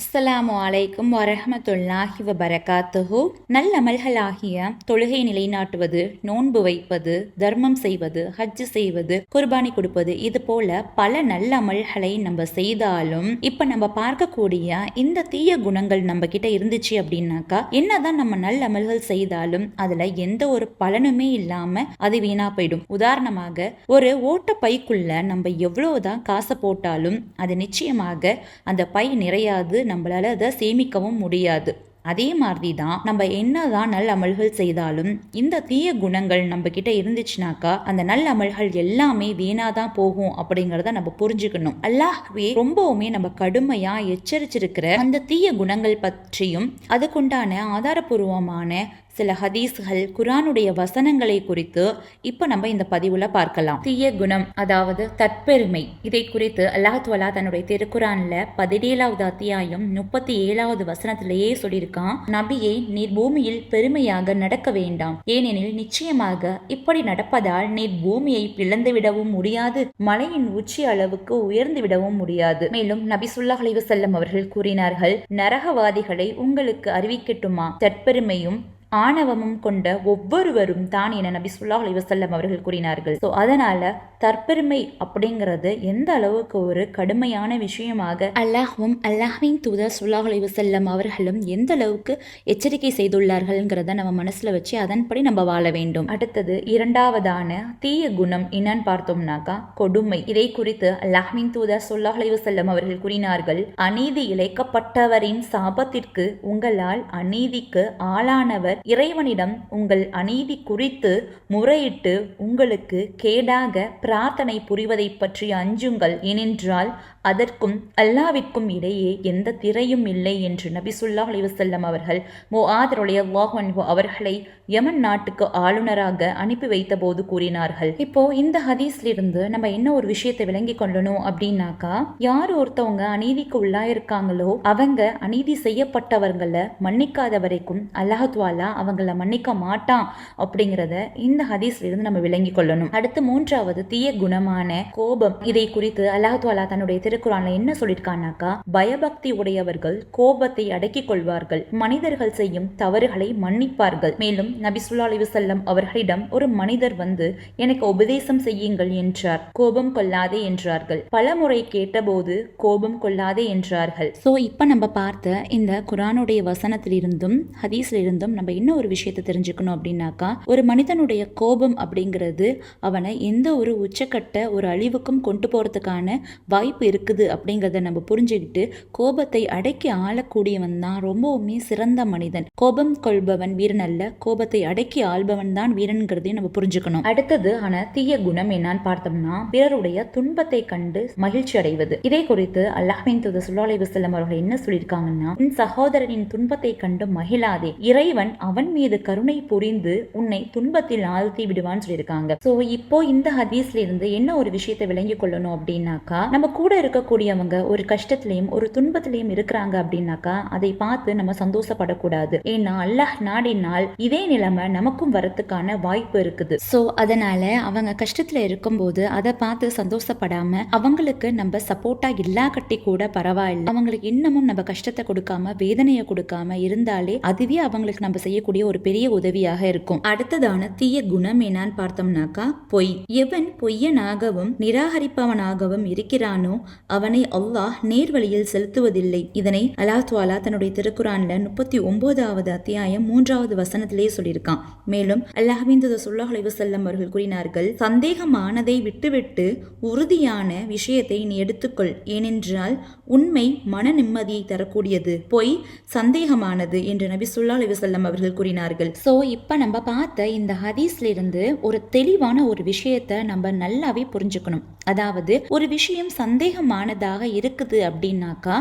அஸ்ஸலாமு அலைக்கும் வரஹமத்துல்லாஹி வபரகாத்துஹு. நல்லமல்களாகிய தொழுகை நிலைநாட்டுவது நோன்பு வைப்பது தர்மம் செய்வது ஹஜ் செய்வது குர்பானி கொடுப்பது இது போல பல நல்ல அமல்களை நம்ம செய்தாலும் இப்ப நம்ம பார்க்கக்கூடிய இந்த தீய குணங்கள் நம்ம கிட்ட இருந்துச்சு அப்படின்னாக்கா என்னதான் நம்ம நல்ல அமல்கள் செய்தாலும் அதுல எந்த ஒரு பலனுமே இல்லாம அது வீணா போயிடும். உதாரணமாக ஒரு ஓட்ட பைக்குள்ள நம்ம எவ்வளவுதான் காசை போட்டாலும் அது நிச்சயமாக அந்த பை நிறையாது நம்மளால் அதை சேமிக்கவும் முடியாது. அதே மாதிரி தான் நம்ம என்னதான் நல்ல அமல்கள் செய்தாலும் இந்த தீய குணங்கள் நம்ம கிட்ட இருந்துச்சுனாக்கா அந்த நல்ல அமல்கள் எல்லாமே வீணாதான் போகும் அப்படிங்கிறத நம்ம புரிஞ்சுக்கணும். அல்லாஹ்வே ரொம்பவுமே நம்ம கடுமையா எச்சரிச்சிருக்கிற அந்த தீய குணங்கள் பற்றியும் அதுக்குண்டான ஆதாரபூர்வமான சில ஹதீஸ்கள் குரானுடைய வசனங்களை குறித்து இப்போ நம்ம இந்த பதிவுல பார்க்கலாம். தீய குணம் அதாவது தற்பெருமை இதை குறித்து அல்லாஹ்வலா தன்னுடைய திருக்குரான்ல பதினேழாவது அத்தியாயம் முப்பத்தி ஏழாவது வசனத்திலேயே சொல்லியிருக்கான் நபியை நீர் பூமியில் பெருமையாக நடக்க வேண்டாம். ஏனெனில் நிச்சயமாக இப்படி நடப்பதால் நீர் பூமியை பிளந்து விடவும் முடியாது மலையின் உச்சி அளவுக்கு உயர்ந்து விடவும் முடியாது மேலும் நபி சுல்லாஹ் அலைவசல்லம் அவர்கள் கூறினார்கள் நரகவாதிகளை உங்களுக்கு அறிவிக்கட்டுமா? தற்பெருமையும் ஆணவமும் கொண்ட ஒவ்வொருவரும் தான் என நபி சுல்லாஹ் அலைவசல்லம் அவர்கள் கூறினார்கள். ஸோ அதனால தற்பெருமை அப்படிங்கிறது எந்த அளவுக்கு ஒரு கடுமையான விஷயமாக அல்லாஹும் அல்லாஹின் தூதர் சுல்லாஹ் அலைவசல்லம் அவர்களும் எந்த அளவுக்கு எச்சரிக்கை செய்துள்ளார்கள்ங்கிறத நம்ம மனசுல வச்சு அதன்படி நம்ம வாழ வேண்டும். அடுத்தது இரண்டாவதான தீய குணம் என்னன்னு பார்த்தோம்னாக்கா கொடுமை. இதை குறித்து அல்லாஹின் தூதர் சுல்லாஹ் அலைவசல்லம் அவர்கள் கூறினார்கள் அநீதி இழைக்கப்பட்டவரின் சாபத்திற்கு உங்களால் அநீதிக்கு ஆளானவர் இறைவனிடம் உங்கள் அநீதி குறித்து முறையிட்டு உங்களுக்கு கேடாக பிரார்த்தனை புரிவதை பற்றி அஞ்சுங்கள். ஏனென்றால் அதற்கும் அல்லாவிற்கும் இடையே எந்த திரையும் இல்லை என்று நபிசுல்லா அலிவசல்லம் அவர்கள் மோ ஆதருடைய அல்லாஹன்ஹோ அவர்களை யமன் நாட்டுக்கு ஆளுநராக அனுப்பி வைத்த போது கூறினார்கள். இப்போ இந்த ஹதீஸ்லிருந்து நம்ம என்ன ஒரு விஷயத்தை விளங்கி கொள்ளணும் அப்படின்னாக்கா யார் ஒருத்தவங்க அநீதிக்கு உள்ளாயிருக்காங்களோ அவங்க அநீதி செய்யப்பட்டவர்களை மன்னிக்காத வரைக்கும் அல்லாஹத்வாலா அவங்கள மன்னிக்க மாட்டான் அப்படிங்கிறத இந்த ஹதீஸ்ல இருந்து நம்ம விளங்கி கொள்ளணும். அடுத்து மூன்றாவது தீய குணமான கோபம். இதை குறித்து அல்லாஹத்வாலா தன்னுடைய திருக்குறான்ல என்ன சொல்லியிருக்கானாக்கா பயபக்தி உடையவர்கள் கோபத்தை அடக்கிக் கொள்வார்கள். மனிதர்கள் செய்யும் தவறுகளை மன்னிப்பார்கள். மேலும் நபிசுல்லா அலிவசல்லம் அவர்களிடம் ஒரு மனிதர் வந்து எனக்கு உபதேசம் செய்யுங்கள் என்றார். கோபம் கொள்ளாதே என்றார்கள். பல முறை கேட்டபோது கோபம் கொள்ளாதே என்றார்கள். சோ இப்ப நம்ம பார்த்த இந்த குரானுடைய வசனத்திலிருந்தும் ஹதீஸ்லிருந்தும் நம்ம என்ன ஒரு விஷயத்தை தெரிஞ்சுக்கணும் அப்படின்னாக்கா ஒரு மனிதனுடைய கோபம் அப்படிங்கிறது அவனை எந்த ஒரு உச்சக்கட்ட ஒரு அழிவுக்கும் கொண்டு போறதுக்கான வாய்ப்பு இருக்குது அப்படிங்கிறத நம்ம புரிஞ்சுக்கிட்டு கோபத்தை அடக்கி ஆளக்கூடியவன் தான் ரொம்பவுமே சிறந்த மனிதன். கோபம் கொள்பவன் வீரன் அல்ல கோபத்தை அடக்கி ஆள்பவன் தான் வீரன்கிறதையும் நம்ம புரிஞ்சுக்கணும். அடுத்தது ஆன தீய குணம் என்னன்னு பார்த்தோம்னா பிறருடைய துன்பத்தை கண்டு மகிழ்ச்சி அடைவது. இதை குறித்து அல்லாஹின் துது சுல்லாலை வசல்லம் அவர்கள் என்ன சொல்லியிருக்காங்கன்னா உன் சகோதரனின் துன்பத்தை கண்டு மகிழாதே. இறைவன் அவன் மீது கருணை புரிந்து உன்னை துன்பத்தில் ஆழ்த்தி விடுவான்னு சொல்லியிருக்காங்க. சோ இப்போ இந்த ஹதீஸ்ல இருந்து என்ன ஒரு விஷயத்தை விளங்கி கொள்ளணும் அப்படின்னாக்கா நம்ம கூட இருக்கக்கூடியவங்க ஒரு கஷ்டத்திலையும் ஒரு துன்பத்திலையும் இருக்கிறாங்க அப்படின்னாக்கா அதை பார்த்து நம்ம சந்தோஷப்படக்கூடாது. ஏன்னா அல்லாஹ் நாடினால் இதே நிலைமை நமக்கும் வரத்துக்கான வாய்ப்பு இருக்குது. சோ அதனால அவங்க கஷ்டத்துல இருக்கும்போது அதை பார்த்து சந்தோஷப்படாம அவங்களுக்கு நம்ம சப்போர்ட்டா இல்லா கட்டி கூட பரவாயில்ல. அவங்களுக்கு இன்னமும் நம்ம கஷ்டத்தை கொடுக்காம வேதனையை கொடுக்காம இருந்தாலே அதுவே அவங்களுக்கு நம்ம செய்யக்கூடிய ஒரு பெரிய உதவியாக இருக்கும். அடுத்ததான தீய குணம் என்னான்னு பார்த்தோம்னாக்கா பொய். எவன் பொய்யனாகவும் நிராகரிப்பவனாகவும் இருக்கிறானோ அவனை அல்லாஹ் நேர்வழியில் செலுத்துவதில்லை. இதனை அலா துவாலா தன்னுடைய திருக்குறான்ல முப்பத்தி ஒன்பதாவது அத்தியாயம் மூன்றாவது வசனத்திலேயே சொல்லியிருக்கான். மேலும் அல்லாஹின் சுல்லாஹ் செல்லம் அவர்கள் கூறினார்கள் சந்தேகமானதை விட்டுவிட்டு உறுதியான விஷயத்தை நீ எடுத்துக்கொள். ஏனென்றால் உண்மை மன நிம்மதியை தரக்கூடியது. பொய் சந்தேகமானது என்று நபி சுல்லா செல்லம் அவர்கள் கூறினார்கள். சோ இப்ப நம்ம பார்த்த இந்த ஹதீஸ்ல இருந்து ஒரு தெளிவான ஒரு விஷயத்தை நம்ம நல்லாவே புரிஞ்சுக்கணும். அதாவது ஒரு விஷயம் சந்தேகமானதாக இருக்குது அப்படின்னாக்கா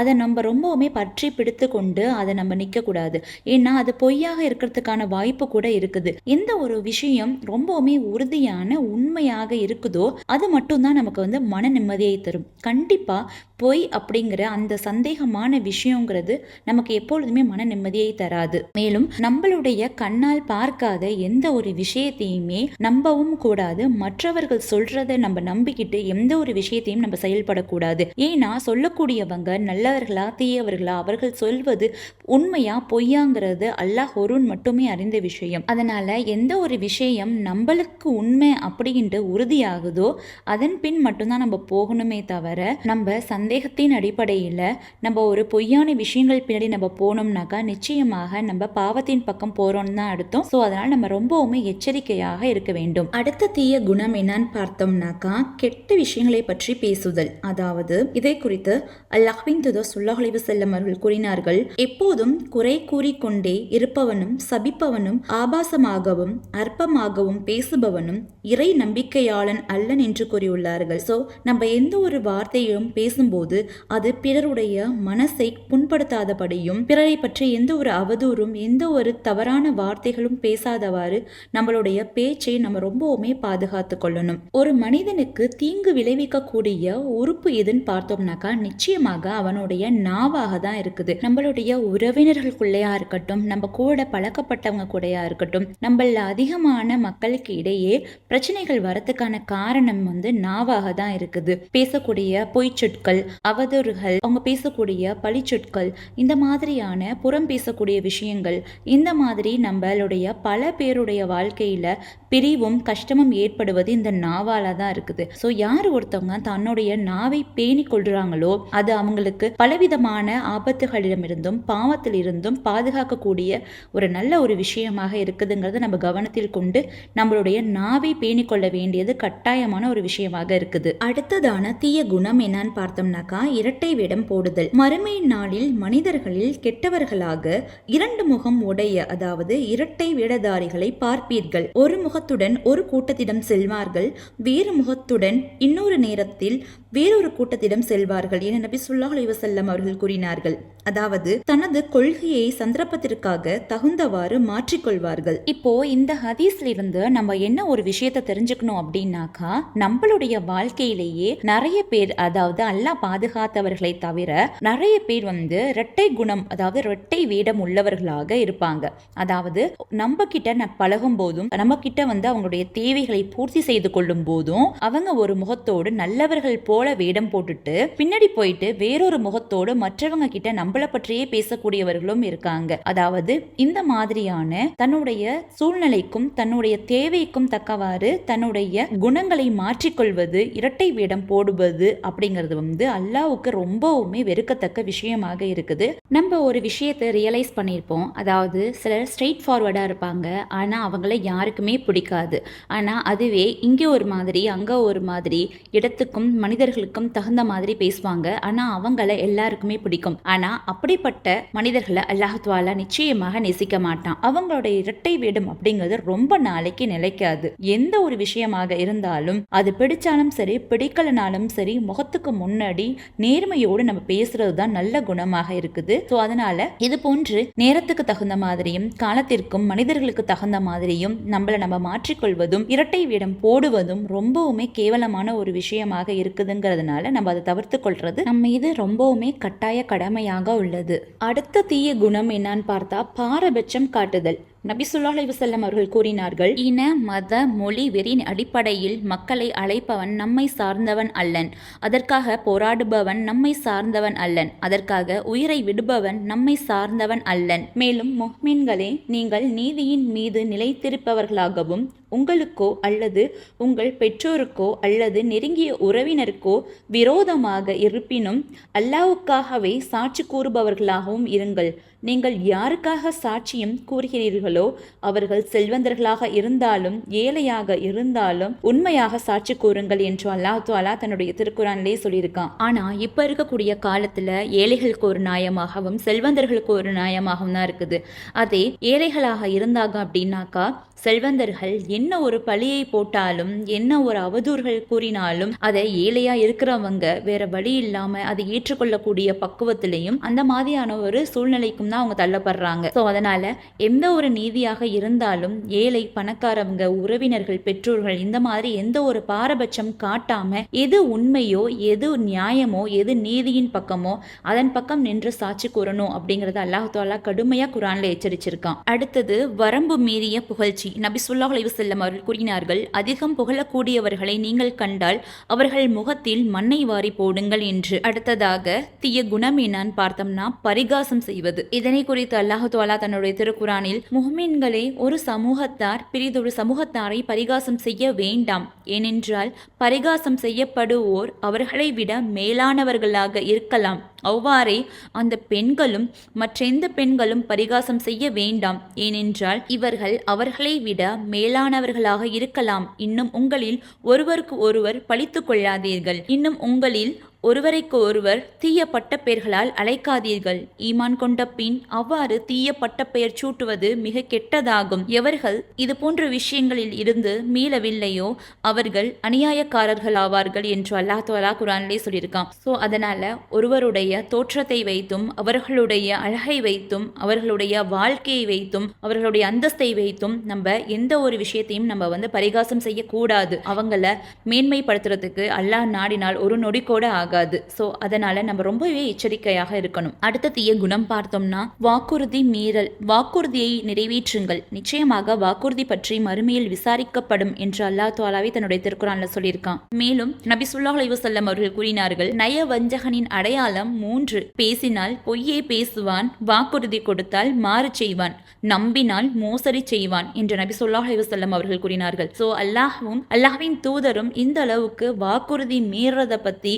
அதை நம்ம ரொம்பவுமே பற்றி பிடித்து கொண்டு அதை நம்ம நிற்கக்கூடாது. ஏன்னா அது பொய்யாக இருக்கிறதுக்கான வாய்ப்பு கூட இருக்குது. எந்த ஒரு விஷயம் ரொம்பவுமே உறுதியான உண்மையாக இருக்குதோ அது மட்டும்தான் நமக்கு வந்து மன நிம்மதியை தரும். கண்டிப்பா பொய் அப்படிங்கிற அந்த சந்தேகமான விஷயங்கிறது நமக்கு எப்பொழுதுமே மன நிம்மதியை தராது. மேலும் நம்மளுடைய கண்ணால் பார்க்காத எந்த ஒரு விஷயத்தையுமே நம்பவும் கூடாது. மற்றவர்கள் சொல்றதை நம்ம நம்பிக்கிட்டு எந்த ஒரு விஷயத்தையும் நம்ம செயல்படக்கூடாது. ஏன்னா சொல்லக்கூடியவங்க நல்லவர்களா தீயவர்களா அவர்கள் சொல்வது உண்மையா பொய்யாங்கிறது அல்லாஹ் ஒருன் மட்டுமே அறிந்த விஷயம். அதனால எந்த ஒரு விஷயம் நம்மளுக்கு உண்மை அப்படின்ட்டு உறுதியாகுதோ அதன் பின் மட்டும்தான் நம்ம போகணுமே தவிர நம்ம சந்தேகத்தின் அடிப்படையில் நம்ம ஒரு பொய்யான விஷயங்கள் பின்னாடி நம்ம போனோம்னாக்கா நிச்சயமாக நம்ம பாவத்தின் பக்கம் போறோம்னு தான் அடுத்தோம் ஸோ அதனால் நம்ம ரொம்பவுமே எச்சரிக்கையாக இருக்க வேண்டும். அடுத்த தீய குணம் என்னன்னு பார்த்தோம்னாக்கா கெட்ட விஷயங்களை பற்றி பேசுதல். அதாவது இதை குறித்து அல்லாஹ்வின் துதோ சுல்லாஹலிவு செல்லம் அவர்கள் கூறினார்கள். எப்போதும் குறை கூறிக்கொண்டே இருப்பவனும் சபிப்பவனும் ஆபாசமாகவும் அற்பமாகவும் பேசுபவனும் இறை நம்பிக்கையாளன் அல்லன் என்று கூறியுள்ளார்கள். ஸோ நம்ம எந்த ஒரு வார்த்தையும் பேசும்போது அது பிறருடைய மனசை புண்படுத்தாதபடியும் பிறரை பற்றி எந்த ஒரு அவதூறும் எந்த ஒரு தவறான வார்த்தைகளும் பேசாதவாறு நம்மளுடைய பேச்சை நம்ம ரொம்பவுமே பாதுகாத்து கொள்ளணும். ஒரு மனிதனுக்கு தீங்கு விளைவிக்கக்கூடிய உறுப்பு எதுன்னு பார்த்தோம்னாக்கா நிச்சயமாக அவனுடைய நாவாக தான் இருக்குது. நம்மளுடைய உறவினர்களுக்குள்ளேயா இருக்கட்டும் நம்ம கூட பழக்கப்பட்டவங்க கூடயா இருக்கட்டும் நம்மள அதிகமான மக்களுக்கு இடையே பிரச்சனைகள் வரத்துக்கான காரணம் வந்து நாவாக தான் இருக்குது. பேசக்கூடிய பொய்ச்சொற்கள் அவதூறுகள் அவங்க பேசக்கூடிய பழிச்சொற்கள் இந்த மாதிரியான புறம் பேசக்கூடிய விஷயங்கள் இந்த மாதிரி நம்மளுடைய பல பேருடைய வாழ்க்கையில பிரிவும் கஷ்டமும் ஏற்படுவது இந்த நாவால தான் இருக்குது. ஸோ யார் ஒருத்தவங்க தன்னுடைய நாவை பேணி கொள்றாங்களோ அது அவங்களுக்கு பலவிதமான ஆபத்துகளிடமிருந்தும் பாவத்திலிருந்தும் பாதுகாக்கக்கூடிய ஒரு நல்ல ஒரு விஷயமாக இருக்குதுங்கிறத நம்ம கவனத்தில் கொண்டு நம்மளுடைய நாவை பேணி கொள்ள வேண்டியது கட்டாயமான ஒரு விஷயமாக இருக்குது. அடுத்ததான தீய குணம் என்னன்னு பார்த்தோம்னா பார்த்தோம்னாக்கா இரட்டை வேடம் போடுதல். மறுமை நாளில் மனிதர்களில் கெட்டவர்களாக இரண்டு முகம் உடைய அதாவது இரட்டை வேடதாரிகளை பார்ப்பீர்கள். ஒரு முகத்துடன் ஒரு கூட்டத்திடம் செல்வார்கள் வேறு முகத்துடன் இன்னொரு நேரத்தில் வேறொரு கூட்டத்திடம் செல்வார்கள் என நபி ஸல்லல்லாஹு அலைஹி அவர்கள் கூறினார்கள். அதாவது தனது கொள்கையை சந்தர்ப்பத்திற்காக தகுந்தவாறு மாற்றிக்கொள்வார்கள். இப்போ இந்த ஹதீஸ்ல இருந்து நம்ம என்ன ஒரு விஷயத்தை தெரிஞ்சுக்கணும் அப்படின்னாக்கா நம்மளுடைய வாழ்க்கையிலேயே நிறைய பேர் அதாவது அல்லாஹ் பாதுகாத்தவர்களை தவிர நிறைய பேர் வந்து இரட்டை குணம் அதாவது இரட்டை வேடம் உள்ளவர்களாக இருப்பாங்க. அதாவது நம்ம கிட்ட ந- பழகும் போதும் நம்ம கிட்ட வந்து அவங்களுடைய தேவைகளை பூர்த்தி செய்து கொள்ளும் போதும் அவங்க ஒரு முகத்தோடு நல்லவர்கள் போல வேடம் போட்டுட்டு பின்னாடி போயிட்டு வேறொரு முகத்தோடு மற்றவங்க கிட்ட நம்மளை பற்றியே பேசக்கூடியவர்களும் இருக்காங்க. அதாவது இந்த மாதிரியான தன்னுடைய சூழ்நிலைக்கும் தன்னுடைய தேவைக்கும் தக்கவாறு தன்னுடைய குணங்களை மாற்றிக்கொள்வது இரட்டை வேடம் போடுவது அப்படிங்கிறது வந்து அல்லாவுக்கு ரொம்பவுமே வெறுக்கத்தக்க விஷயமாக இருக்குது. நம்ம ஒரு விஷயத்தை ரியலைஸ் பண்ணியிருப்போம். அதாவது சிலர் ஸ்ட்ரெயிட் ஃபார்வர்டாக இருப்பாங்க. ஆனால் அவங்கள யாருக்குமே பிடிக்காது. ஆனால் அதுவே இங்கே ஒரு மாதிரி அங்கே ஒரு மாதிரி இடத்துக்கும் மனிதர்களுக்கும் தகுந்த மாதிரி பேசுவாங்க. ஆனால் அவங்கள எல்லாருக்குமே பிடிக்கும். ஆனால் அப்படிப்பட்ட மனிதர்களை அல்லாஹ்வாலா நிச்சயமாக நேசிக்க மாட்டான். அவங்களோட இரட்டை வேடம் அப்படிங்கிறது ரொம்ப நாளைக்கு நிலைக்காது. எந்த ஒரு விஷயமாக இருந்தாலும் அது பிடிச்சாலும் சரி பிடிக்கலனாலும் சரி முகத்துக்கு முன்னாடி நேர்மையோடு நம்ம பேசுறது தான் நல்ல குணமாக இருக்குது. ஸோ அதனால இது போன்று நேரத்துக்கு தகுந்த மாதிரியும் காலத்திற்கும் மனிதர்களுக்கு தகுந்த மாதிரியும் நம்மளை நம்ம மாற்றிக்கொள்வதும் இரட்டை வேடம் போடுவதும் ரொம்பவுமே கேவலமான ஒரு விஷயமாக இருக்குதுங்கிறதுனால நம்ம அதை தவிர்த்து கொள்றது நம்ம மீது ரொம்பவுமே கட்டாய கடமையாக உள்ளது அடுத்த தீய குணம் என்னன்னு பார்த்தா பாரபட்சம் காட்டுதல். நபி ஸல்லல்லாஹு அலைஹி அவர்கள் கூறினார்கள் இன மத மொழி வெறியின் அடிப்படையில் மக்களை அழைப்பவன் நம்மை சார்ந்தவன் அல்லன். அதற்காக போராடுபவன் நம்மை சார்ந்தவன் அல்லன். அதற்காக உயிரை விடுபவன் நம்மை சார்ந்தவன் அல்லன். மேலும் மொஹ்மீன்களே நீங்கள் நீதியின் மீது நிலைத்திருப்பவர்களாகவும் உங்களுக்கோ அல்லது உங்கள் பெற்றோருக்கோ அல்லது நெருங்கிய உறவினருக்கோ விரோதமாக இருப்பினும் அல்லாவுக்காகவே சாட்சி கூறுபவர்களாகவும் இருங்கள். நீங்கள் யாருக்காக சாட்சியம் கூறுகிறீர்களோ அவர்கள் செல்வந்தர்களாக இருந்தாலும் ஏழையாக இருந்தாலும் உண்மையாக சாட்சி கூறுங்கள் என்று அல்லாஹ் தாலா தன்னுடைய திருக்குறானிலே சொல்லியிருக்கான். ஆனா இப்ப இருக்கக்கூடிய காலத்துல ஏழைகளுக்கு ஒரு நியாயமாகவும் செல்வந்தர்களுக்கு ஒரு நியாயமாகவும் தான் இருக்குது. அதே ஏழைகளாக இருந்தாங்க அப்படின்னாக்கா செல்வந்தர்கள் என்ன ஒரு பழியை போட்டாலும் என்ன ஒரு அவதூறுகள் கூறினாலும் அதை ஏழையா இருக்கிறவங்க வேற வழி இல்லாம அதை ஏற்றுக்கொள்ளக்கூடிய பக்குவத்திலையும் அந்த மாதிரியான ஒரு சூழ்நிலைக்கும் தான் அவங்க தள்ளப்படுறாங்க. ஸோ அதனால எந்த ஒரு நீதியாக இருந்தாலும் ஏழை பணக்காரவங்க உறவினர்கள் பெற்றோர்கள் இந்த மாதிரி எந்த ஒரு பாரபட்சம் காட்டாம எது உண்மையோ எது நியாயமோ எது நீதியின் பக்கமோ அதன் பக்கம் நின்று சாட்சி கூறணும் அப்படிங்கறத அல்லாஹ் தாலா கடுமையா குரான்ல எச்சரிச்சிருக்கான். அடுத்தது வரம்பு மீறிய புகழ்ச்சி நபி ஸல்லல்லாஹு அலைஹி அவர்கள் கூறினார்கள் அதிகம் புகழக்கூடியவர்களை நீங்கள் கண்டால் அவர்கள் முகத்தில் மண்ணை வாரி போடுங்கள் என்று. அடுத்ததாக தீய குணம் என்னான்னு பார்த்தோம்னா பரிகாசம் செய்வது இதனை குறித்து அல்லாஹாலா தன்னுடைய திருக்குறானில் முஹ்மின்களே ஒரு சமூகத்தார் பிரிதொரு சமூகத்தாரை பரிகாசம் செய்ய வேண்டாம். ஏனென்றால் பரிகாசம் செய்யப்படுவோர் அவர்களை விட மேலானவர்களாக இருக்கலாம். அவ்வாறே அந்த பெண்களும் மற்றெந்த பெண்களும் பரிகாசம் செய்ய வேண்டாம். ஏனென்றால் இவர்கள் அவர்களை விட மேலானவர்களாக இருக்கலாம். இன்னும் உங்களில் ஒருவருக்கு ஒருவர் பழித்து கொள்ளாதீர்கள். இன்னும் உங்களில் ஒருவரைக்கு ஒருவர் தீய பட்டப்பெயர்களால் அழைக்காதீர்கள். ஈமான் கொண்ட பின் அவ்வாறு தீய பட்டப்பெயர் சூட்டுவது மிக கெட்டதாகும். எவர்கள் இது போன்ற விஷயங்களில் இருந்து மீளவில்லையோ அவர்கள் அநியாயக்காரர்கள் ஆவார்கள் என்று அல்லாஹ் தாலா குரானிலே சொல்லியிருக்கான். ஸோ அதனால ஒருவருடைய தோற்றத்தை வைத்தும் அவர்களுடைய அழகை வைத்தும் அவர்களுடைய வாழ்க்கையை வைத்தும் அவர்களுடைய அந்தஸ்தை வைத்தும் நம்ம எந்த ஒரு விஷயத்தையும் நம்ம வந்து பரிகாசம் செய்யக்கூடாது. அவங்கள மேன்மைப்படுத்துறதுக்கு அல்லாஹ் நாடினால் ஒரு நொடி கூட ஆகாது. ஸோ அதனால நம்ம ரொம்பவே எச்சரிக்கையாக இருக்கணும். அடுத்த தீய குணம் பார்த்தோம்னா வாக்குறுதி மீறல். வாக்குறுதியை நிறைவேற்றுங்கள். நிச்சயமாக வாக்குறுதி பற்றி மறுமையில் விசாரிக்கப்படும் என்று அல்லா துவாலாவே தன்னுடைய திருக்குறான்ல சொல்லியிருக்கான். மேலும் நபி ஸல்லல்லாஹு செல்லம் அவர்கள் கூறினார்கள் நய வஞ்சகனின் அடையாளம் மூன்று. பேசினால் பொய்யே பேசுவான் வாக்குறுதி கொடுத்தால் மாறு செய்வான் நம்பினால் மோசடி செய்வான் என்று நபி ஸல்லல்லாஹு அலைஹி அவர்கள் கூறினார்கள். ஸோ அல்லாஹும் அல்லாஹ்வின் தூதரும் இந்த அளவுக்கு வாக்குறுதி மீறத பத்தி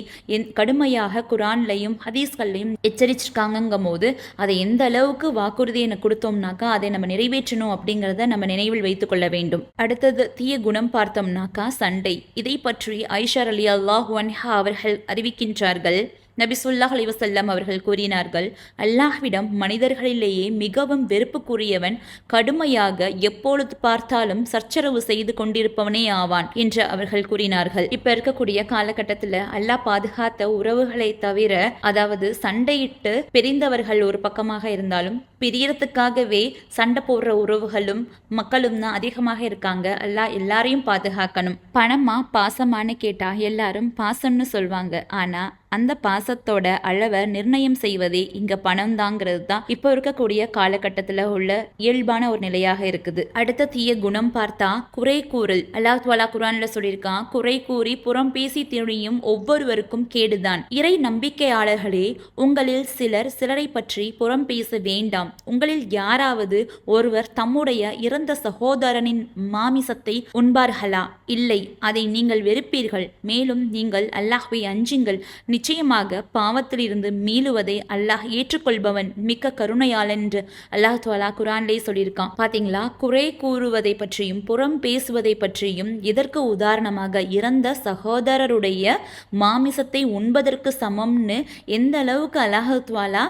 கடுமையாக குரான்லையும் ஹதீஸ்கள்லையும் எச்சரிச்சிருக்காங்கும் போது அதை எந்த அளவுக்கு வாக்குறுதி என கொடுத்தோம்னாக்கா அதை நம்ம நிறைவேற்றணும் அப்படிங்கிறத நம்ம நினைவில் வைத்துக் கொள்ள வேண்டும். அடுத்தது தீய குணம் பார்த்தோம்னாக்கா சண்டை. இதை பற்றி ஐஷார் அலி அல்லாஹ் ஒன்ஹா அவர்கள் அறிவிக்கின்றார்கள். நபி ஸல்லல்லாஹு அலைஹி அவர்கள் கூறினார்கள் அல்லாஹ்விடம் மனிதர்களிலேயே மிகவும் வெறுப்புக்குரியவன் கடுமையாக எப்பொழுது பார்த்தாலும் சச்சரவு செய்து கொண்டிருப்பவனே ஆவான் என்று அவர்கள் கூறினார்கள். இப்ப இருக்கக்கூடிய காலகட்டத்துல அல்லாஹ் பாதுகாத்த உறவுகளை தவிர அதாவது சண்டையிட்டு பிரிந்தவர்கள் ஒரு பக்கமாக இருந்தாலும் பிரியறதுக்காகவே சண்டை போடுற உறவுகளும் மக்களும் தான் அதிகமாக இருக்காங்க. அல்லாஹ் எல்லாரையும் பாதுகாக்கணும். பணமா பாசமான்னு கேட்டா எல்லாரும் பாசம்னு சொல்வாங்க. ஆனா அந்த பாசத்தோட அளவை நிர்ணயம் செய்வதே இங்க பணம் தாங்கிறது தான் இப்போ இருக்கக்கூடிய காலகட்டத்தில் உள்ள இயல்பான ஒரு நிலையாக இருக்குது. அடுத்த தீய குணம் பார்த்தா குறை கூறல் அல்லாஹ் துவாலா குரான்ல சொல்லியிருக்கான் குறை கூறி புறம் பேசி திணியும் ஒவ்வொருவருக்கும் கேடுதான். இறை நம்பிக்கையாளர்களே உங்களில் சிலர் சிலரை பற்றி புறம் பேச வேண்டாம். உங்களில் யாராவது ஒருவர் தம்முடைய இறந்த சகோதரனின் மாமிசத்தை உண்பார்களா? இல்லை. அதை நீங்கள் வெறுப்பீர்கள். மேலும் நீங்கள் அல்லாஹ்வை அஞ்சுங்கள். நிச்சயமாக பாவத்திலிருந்து மீளுவதை அல்லாஹ் ஏற்றுக்கொள்பவன் மிக்க கருணையாளன் என்று அல்லாஹ் துவாலா குரான்லேயே சொல்லியிருக்கான். பாத்தீங்களா? குறை கூறுவதை பற்றியும் புறம் பேசுவதை பற்றியும் இதற்கு உதாரணமாக இறந்த சகோதரருடைய மாமிசத்தை உண்பதற்கு சமம்னு எந்த அளவுக்கு அல்லாஹ் துவாலா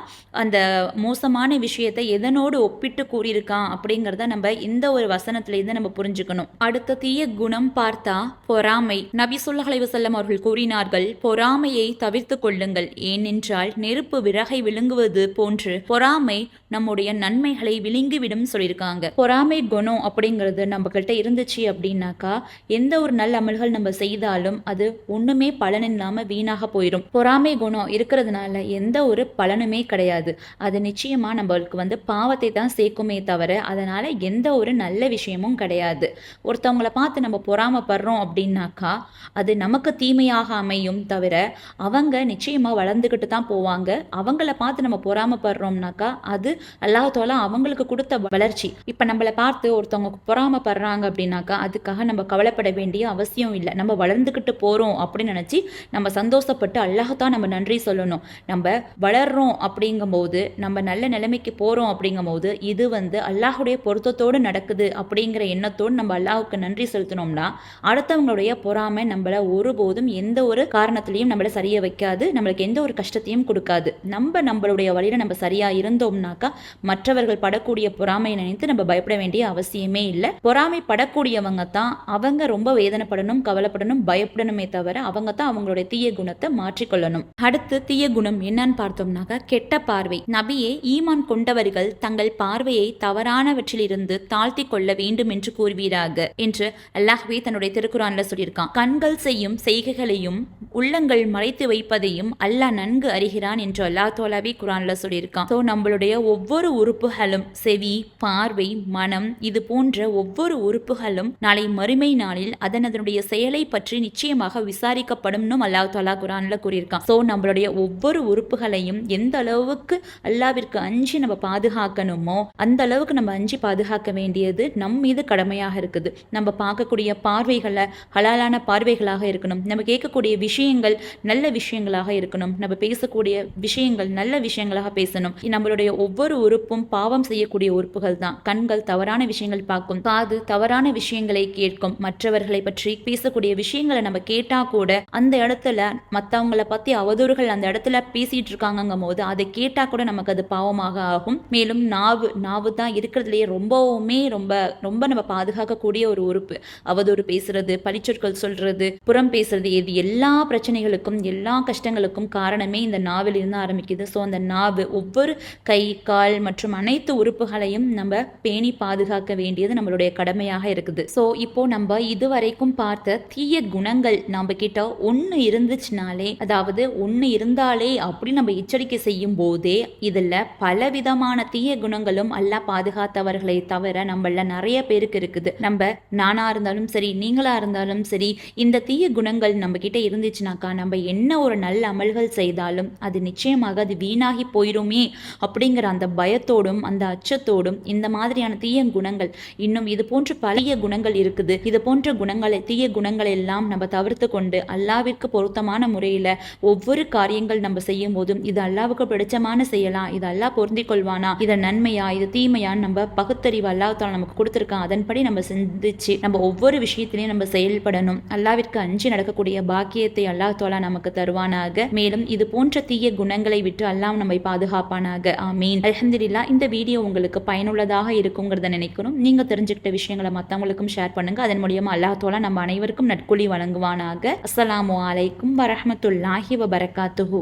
அந்த மோசமான விஷயத்தை எதனோடு ஒப்பிட்டு கூறியிருக்கான் அப்படிங்கிறத நம்ம இந்த ஒரு வசனத்திலேருந்து நம்ம புரிஞ்சுக்கணும். அடுத்த தீய குணம் பார்த்தா பொறாமை. நபி சொல்லஹலை வசல்லம் அவர்கள் கூறினார்கள் பொறாமையை தவிர தவிர்த்து கொள்ளுங்கள் ஏனென்றால் நெருப்பு விறகை விழுங்குவது போன்று பொறாமை நம்முடைய நன்மைகளை விழுங்கிவிடும் சொல்லியிருக்காங்க. பொறாமை குணம் அப்படிங்கிறது நம்ம கிட்ட இருந்துச்சு அப்படின்னாக்கா எந்த ஒரு நல்ல அமல்கள் நம்ம செய்தாலும் அது ஒண்ணுமே பலன் இல்லாம வீணாக போயிடும் பொறாமை குணம் இருக்கிறதுனால எந்த ஒரு பலனுமே கிடையாது. அது நிச்சயமா நம்மளுக்கு வந்து பாவத்தை தான் சேர்க்குமே தவிர அதனால எந்த ஒரு நல்ல விஷயமும் கிடையாது. ஒருத்தவங்கள பார்த்து நம்ம பொறாமப்படுறோம் அப்படின்னாக்கா அது நமக்கு தீமையாக அமையும் தவிர அவங்க நிச்சயமா வளர்ந்துக்கிட்டு தான் போவாங்க. அவங்கள பார்த்து நம்ம பொறாமப்படுறோம்னாக்கா அது அல்லாஹால அவங்களுக்கு கொடுத்த வளர்ச்சி. இப்போ நம்மளை பார்த்து ஒருத்தவங்க பொறாமப்படுறாங்க அப்படின்னாக்கா அதுக்காக நம்ம கவலைப்பட வேண்டிய அவசியம் இல்லை. நம்ம வளர்ந்துக்கிட்டு போகிறோம் அப்படின்னு நினச்சி நம்ம சந்தோஷப்பட்டு அல்லாஹத்தான் நம்ம நன்றி சொல்லணும். நம்ம வளர்றோம் அப்படிங்கும்போது நம்ம நல்ல நிலைமைக்கு போகிறோம் அப்படிங்கும்போது இது வந்து அல்லாஹுடைய பொருத்தத்தோடு நடக்குது அப்படிங்கிற எண்ணத்தோடு நம்ம அல்லாஹுக்கு நன்றி செலுத்தினோம்னா அடுத்தவங்களுடைய பொறாமை நம்மளை ஒருபோதும் எந்த ஒரு காரணத்திலையும் நம்மளை சரிய வைக்க வைக்காது நம்மளுக்கு எந்த ஒரு கஷ்டத்தையும் கொடுக்காது. நம்ம நம்மளுடைய வழியில் நம்ம சரியாக இருந்தோம்னாக்கா மற்றவர்கள் படக்கூடிய பொறாமையை நினைத்து நம்ம பயப்பட வேண்டிய அவசியமே இல்லை. பொறாமை படக்கூடியவங்க தான் அவங்க ரொம்ப வேதனைப்படணும் கவலைப்படணும் பயப்படணுமே தவிர அவங்க தான் அவங்களுடைய தீய குணத்தை மாற்றிக்கொள்ளணும். அடுத்து தீய குணம் என்னன்னு பார்த்தோம்னாக்கா கெட்ட பார்வை. நபியே ஈமான் கொண்டவர்கள் தங்கள் பார்வையை தவறானவற்றிலிருந்து தாழ்த்தி கொள்ள வேண்டும் என்று கூறுவீராக என்று அல்லாஹ்வே தன்னுடைய திருக்குறான்ல சொல்லியிருக்கான். கண்கள் செய்யும் செய்கைகளையும் உள்ளங்கள் மறைத்து வைப்பதையும் அல்லாஹ் நன்கு அறிகிறான் என்று அல்லாஹ் தோலாவே குரான்ல சொல்லியிருக்கான். ஸோ நம்மளுடைய ஒவ்வொரு உறுப்புகளும் செவி பார்வை மனம் இது போன்ற ஒவ்வொரு உறுப்புகளும் நாளை மறுமை நாளில் அதன் அதனுடைய செயலை பற்றி நிச்சயமாக விசாரிக்கப்படும்னும் அல்லாஹ் தோலா குரான்ல கூறியிருக்கான். ஸோ நம்மளுடைய ஒவ்வொரு உறுப்புகளையும் எந்த அளவுக்கு அல்லாவிற்கு அஞ்சி நம்ம பாதுகாக்கணுமோ அந்த அளவுக்கு நம்ம அஞ்சி பாதுகாக்க வேண்டியது நம் மீது கடமையாக இருக்குது. நம்ம பார்க்கக்கூடிய பார்வைகளை ஹலாலான பார்வைகளாக இருக்கணும். நம்ம கேட்கக்கூடிய விஷயங்கள் நல்ல விஷயம் விஷயங்களாக இருக்கணும். நம்ம பேசக்கூடிய விஷயங்கள் நல்ல விஷயங்களாக பேசணும். நம்மளுடைய ஒவ்வொரு உறுப்பும் பாவம் செய்யக்கூடிய உறுப்புகள் தான் கண்கள் தவறான விஷயங்கள் பார்க்கும் காது தவறான விஷயங்களை கேட்கும். மற்றவர்களை பற்றி பேசக்கூடிய விஷயங்களை நம்ம கேட்டா கூட அந்த இடத்துல மற்றவங்களை பத்தி அவதூறுகள் அந்த இடத்துல பேசிட்டு இருக்காங்கங்கும் போது அதை கேட்டா கூட நமக்கு அது பாவமாக ஆகும். மேலும் நாவு நாவு தான் இருக்கிறதுலயே ரொம்பவுமே ரொம்ப ரொம்ப நம்ம பாதுகாக்கக்கூடிய ஒரு உறுப்பு. அவதூறு பேசுறது பழிச்சொற்கள் சொல்றது புறம் பேசுறது இது எல்லா பிரச்சனைகளுக்கும் எல்லா கஷ்டங்களுக்கும் காரணமே இந்த நாவில் இருந்து ஆரம்பிக்குது. ஸோ அந்த நாவு ஒவ்வொரு கை கால் மற்றும் அனைத்து உறுப்புகளையும் நம்ம பேணி பாதுகாக்க வேண்டியது நம்மளுடைய கடமையாக இருக்குது. ஸோ இப்போ நம்ம இதுவரைக்கும் பார்த்த தீய குணங்கள் நம்ம கிட்ட ஒன்று இருந்துச்சுனாலே அதாவது ஒன்று இருந்தாலே அப்படி நம்ம எச்சரிக்கை செய்யும் போதே இதில் பலவிதமான தீய குணங்களும் அல்ல பாதுகாத்தவர்களை தவிர நம்மள நிறைய பேருக்கு இருக்குது. நம்ம நானா இருந்தாலும் சரி நீங்களா இருந்தாலும் சரி இந்த தீய குணங்கள் நம்ம கிட்ட இருந்துச்சுனாக்கா நம்ம என்ன ஒரு நல்ல அமல்கள் செய்தாலும் அது நிச்சயமாக அது வீணாகி போயிருமே அப்படிங்கிற அந்த பயத்தோடும் அந்த அச்சத்தோடும் இந்த மாதிரியான தீய குணங்கள் இன்னும் இது போன்ற பழைய குணங்கள் இருக்குது. இது போன்ற குணங்களை தீய குணங்களை எல்லாம் நம்ம தவிர்த்து கொண்டு அல்லாவிற்கு பொருத்தமான முறையில் ஒவ்வொரு காரியங்கள் நம்ம செய்யும் போதும் இது அல்லாவுக்கு பிடிச்சமான செய்யலாம் இது அல்லாஹ் பொருந்தி கொள்வானா இதை நன்மையா இது தீமையான்னு நம்ம பகுத்தறிவு அல்லாஹால நமக்கு கொடுத்துருக்கான். அதன்படி நம்ம சிந்திச்சு நம்ம ஒவ்வொரு விஷயத்திலையும் நம்ம செயல்படணும். அல்லாவிற்கு அஞ்சு நடக்கக்கூடிய பாக்கியத்தை அல்லாஹ் தாலா நமக்கு தருவானாக மேலும் இது போன்ற தீய குணங்களை விட்டு அல்லாம் நம்மை பாதுகாப்பானாக. ஆமீன். அலமதுல்லா இந்த வீடியோ உங்களுக்கு பயனுள்ளதாக இருக்குங்கிறத நினைக்கிறோம் நீங்க தெரிஞ்சுக்கிட்ட விஷயங்களை மற்றவங்களுக்கும் ஷேர் பண்ணுங்க. அதன் மூலியமா அல்லாஹ் தாலா நம்ம அனைவருக்கும் நட்குழி வழங்குவானாக. அஸ்ஸலாமு அலைக்கும் வரமத்துல்லாஹி வபரகாத்துஹு.